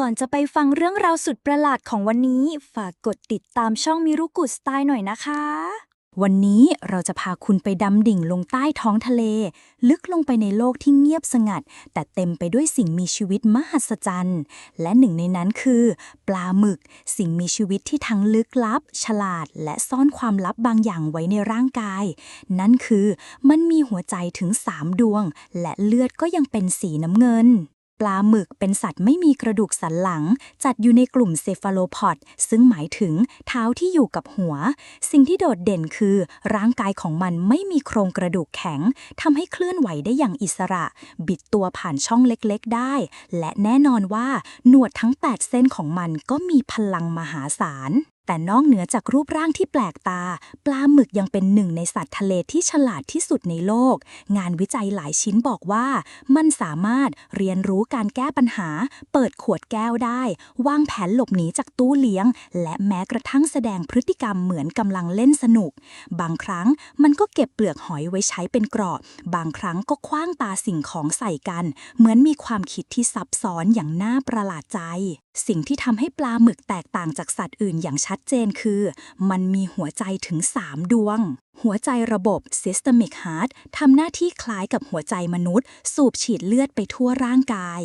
ก่อนจะไปฟังเรื่องราวสุดประหลาดของวันนี้ ฝากกดติดตามช่องมิรุกุสไตล์หน่อยนะคะ วันนี้เราจะพาคุณไปดำดิ่งลงใต้ท้องทะเล ลึกลงไปในโลกที่เงียบสงัด แต่เต็มไปด้วยสิ่งมีชีวิตมหัศจรรย์ และหนึ่งในนั้นคือ ปลาหมึก สิ่งมีชีวิตที่ทั้งลึกลับ ฉลาด และซ่อนความลับบางอย่างไว้ในร่างกาย นั่นคือ มันมีหัวใจถึง3ดวง และเลือดก็ยังเป็นสีน้ำเงิน ปลาหมึกเป็นสัตว์ไม่มีกระดูกสันหลัง จัดอยู่ในกลุ่มเซฟาโลพอด ซึ่งหมายถึงเท้าที่อยู่กับหัว สิ่งที่โดดเด่นคือร่างกายของมันไม่มีโครงกระดูกแข็งทำให้เคลื่อนไหวได้อย่างอิสระ บิดตัวผ่านช่องเล็กๆได้ และแน่นอนว่าหนวดทั้ง 8 เส้นของมันก็มีพลังมหาศาล แต่นอกเหนือจากรูปร่างที่แปลกตา ปลาหมึกยังเป็นหนึ่งในสัตว์ทะเลที่ฉลาดที่สุดในโลก งานวิจัยหลายชิ้นบอกว่า มันสามารถเรียนรู้การแก้ปัญหา เปิดขวดแก้วได้ วางแผนหลบหนีจากตู้เลี้ยง และแม้กระทั่งแสดงพฤติกรรมเหมือนกำลังเล่นสนุก บางครั้งมันก็เก็บเปลือกหอยไว้ใช้เป็นกรอบ บางครั้งก็คว้างตาสิ่งของใส่กัน เหมือนมีความคิดที่ซับซ้อนอย่างน่าประหลาดใจ สิ่งที่ทำให้ปลาหมึกแตกต่างจากสัตว์อื่นอย่างชัดเจนคือ มันมีหัวใจถึง 3 ดวงหัวใจระบบ systemic heart ทำหน้าที่คล้ายกับหัวใจมนุษย์ สูบฉีดเลือดไปทั่วร่างกาย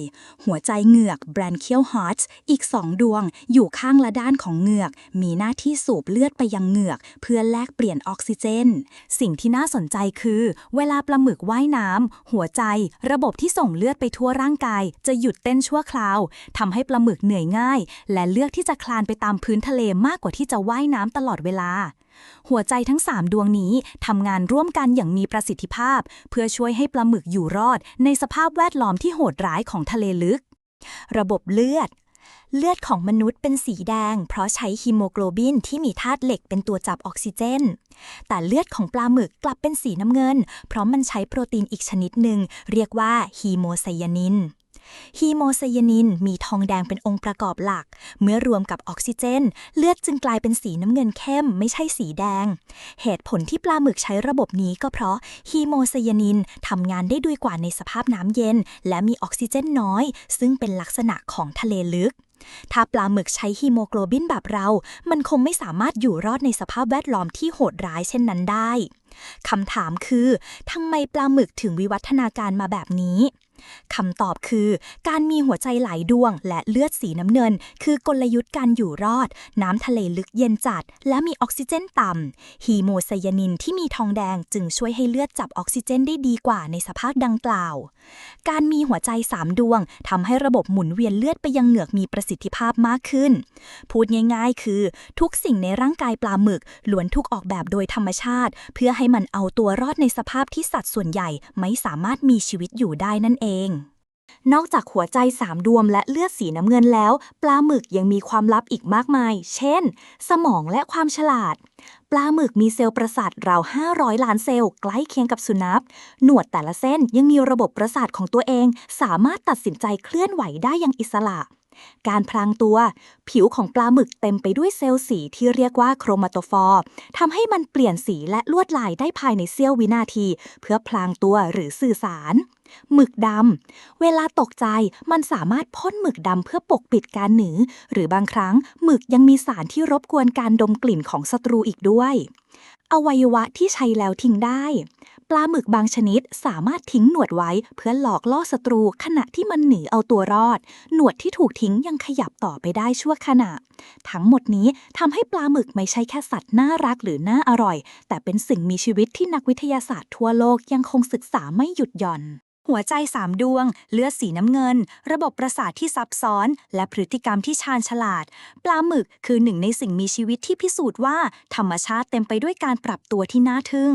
หัวใจเหงือก branchial hearts อีก2ดวง อยู่ข้างละด้านของเหงือก มีหน้าที่สูบเลือดไปยังเหงือก เพื่อแลกเปลี่ยนออกซิเจน สิ่งที่น่าสนใจคือ เวลาปลาหมึกว่ายน้ำหัวใจ ระบบที่ส่งเลือดไปทั่วร่างกาย จะหยุดเต้นชั่วคราวทำให้ปลาหมึกเหนื่อยง่าย และเลือกที่จะคลานไปตามพื้นทะเลมากกว่าที่จะว่ายน้ำตลอดเวลา หัวใจทั้ง 3 ดวงนี้ทำงานร่วมกันอย่างมีประสิทธิภาพ เพื่อช่วยให้ปลาหมึกอยู่รอด ในสภาพแวดล้อมที่โหดร้ายของทะเลลึก ระบบเลือด เลือดของมนุษย์เป็นสีแดง เพราะใช้ฮีโมโกลบินที่มีธาตุเหล็กเป็นตัวจับออกซิเจน แต่เลือดของปลาหมึกกลับเป็นสีน้ำเงิน เพราะมันใช้โปรตีนอีกชนิดหนึ่ง เรียกว่าฮีโมไซยานินฮีโมไซยานินมีทองแดงเป็นองค์ประกอบหลัก เมื่อรวมกับออกซิเจน เลือดจึงกลายเป็นสีน้ำเงินเข้ม ไม่ใช่สีแดง เหตุผลที่ปลาหมึกใช้ระบบนี้ก็เพราะฮีโมไซยานินทำงานได้ดีกว่าในสภาพน้ำเย็น และมีออกซิเจนน้อย ซึ่งเป็นลักษณะของทะเลลึกถ้าปลาหมึกใช้ฮีโมโกลบินแบบเรา มันคงไม่สามารถอยู่รอดในสภาพแวดล้อมที่โหดร้ายเช่นนั้นได้ คำถามคือทำไมปลาหมึกถึงวิวัฒนาการมาแบบนี้ คำตอบคือ การมีหัวใจหลายดวง และเลือดสีน้ำเงิน คือกลยุทธ์การอยู่รอด น้ำทะเลลึกเย็นจัด และมีออกซิเจนต่ำฮีโมไซยานินที่มีทองแดงจึงช่วยให้เลือดจับออกซิเจนได้ดีกว่าในสภาพดังกล่าว การมีหัวใจสามดวงทำให้ระบบหมุนเวียนเลือดไปยังเหงือกมีประสิทธิภาพมากขึ้น พูดง่ายๆ คือ ทุกสิ่งในร่างกายปลาหมึกล้วนถูกออกแบบโดยธรรมชาติ เพื่อให้มันเอาตัวรอดในสภาพที่สัตว์ส่วนใหญ่ไม่สามารถมีชีวิตอยู่ได้นั่นเองนอกจากหัวใจสามดวงและเลือดสีน้ำเงินแล้ว ปลาหมึกยังมีความลับอีกมากมาย เช่น สมองและความฉลาด ปลาหมึกมีเซลล์ประสาทราว 500 ล้านเซลล์ ใกล้เคียงกับสุนัข หนวดแต่ละเส้นยังมีระบบประสาทของตัวเอง สามารถตัดสินใจเคลื่อนไหวได้อย่างอิสระ การพลางตัว ผิวของปลาหมึกเต็มไปด้วยเซลล์สีที่เรียกว่าโครมาโตฟอร์ทำให้มันเปลี่ยนสีและลวดลายได้ภายในเสี้ยววินาที เพื่อพลางตัวหรือสื่อสารหมึกดำ เวลาตกใจมันสามารถพ่นหมึกดำเพื่อปกปิดการหนีหรือบางครั้งหมึกยังมีสารที่รบกวนการดมกลิ่นของศัตรูอีกด้วย อวัยวะที่ใช้แล้วทิ้งได้ ปลาหมึกบางชนิดสามารถทิ้งหนวดไว้เพื่อหลอกล่อศัตรูขณะที่มันหนีเอาตัวรอด หนวดที่ถูกทิ้งยังขยับต่อไปได้ชั่วขณะ ทั้งหมดนี้ทำให้ปลาหมึกไม่ใช่แค่สัตว์น่ารักหรือน่าอร่อย แต่เป็นสิ่งมีชีวิตที่นักวิทยาศาสตร์ทั่วโลกยังคงศึกษาไม่หยุดหย่อน หัวใจสามดวง เลือดสีน้ำเงิน ระบบประสาทที่ซับซ้อน และพฤติกรรมที่ชาญฉลาด ปลาหมึกคือหนึ่งในสิ่งมีชีวิตที่พิสูจน์ว่า ธรรมชาติเต็มไปด้วยการปรับตัวที่น่าทึ่ง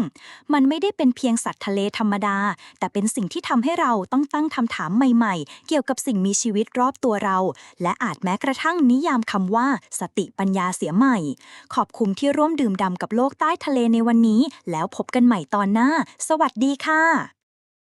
มันไม่ได้เป็นเพียงสัตว์ทะเลธรรมดา แต่เป็นสิ่งที่ทำให้เราต้องตั้งคำถามใหม่ๆ เกี่ยวกับสิ่งมีชีวิตรอบตัวเรา และอาจแม้กระทั่งนิยามคำว่า สติปัญญาเสียใหม่ ขอบคุณที่ร่วมดื่มด่ำกับโลกใต้ทะเลในวันนี้ แล้วพบกันใหม่ตอนหน้า สวัสดีค่ะ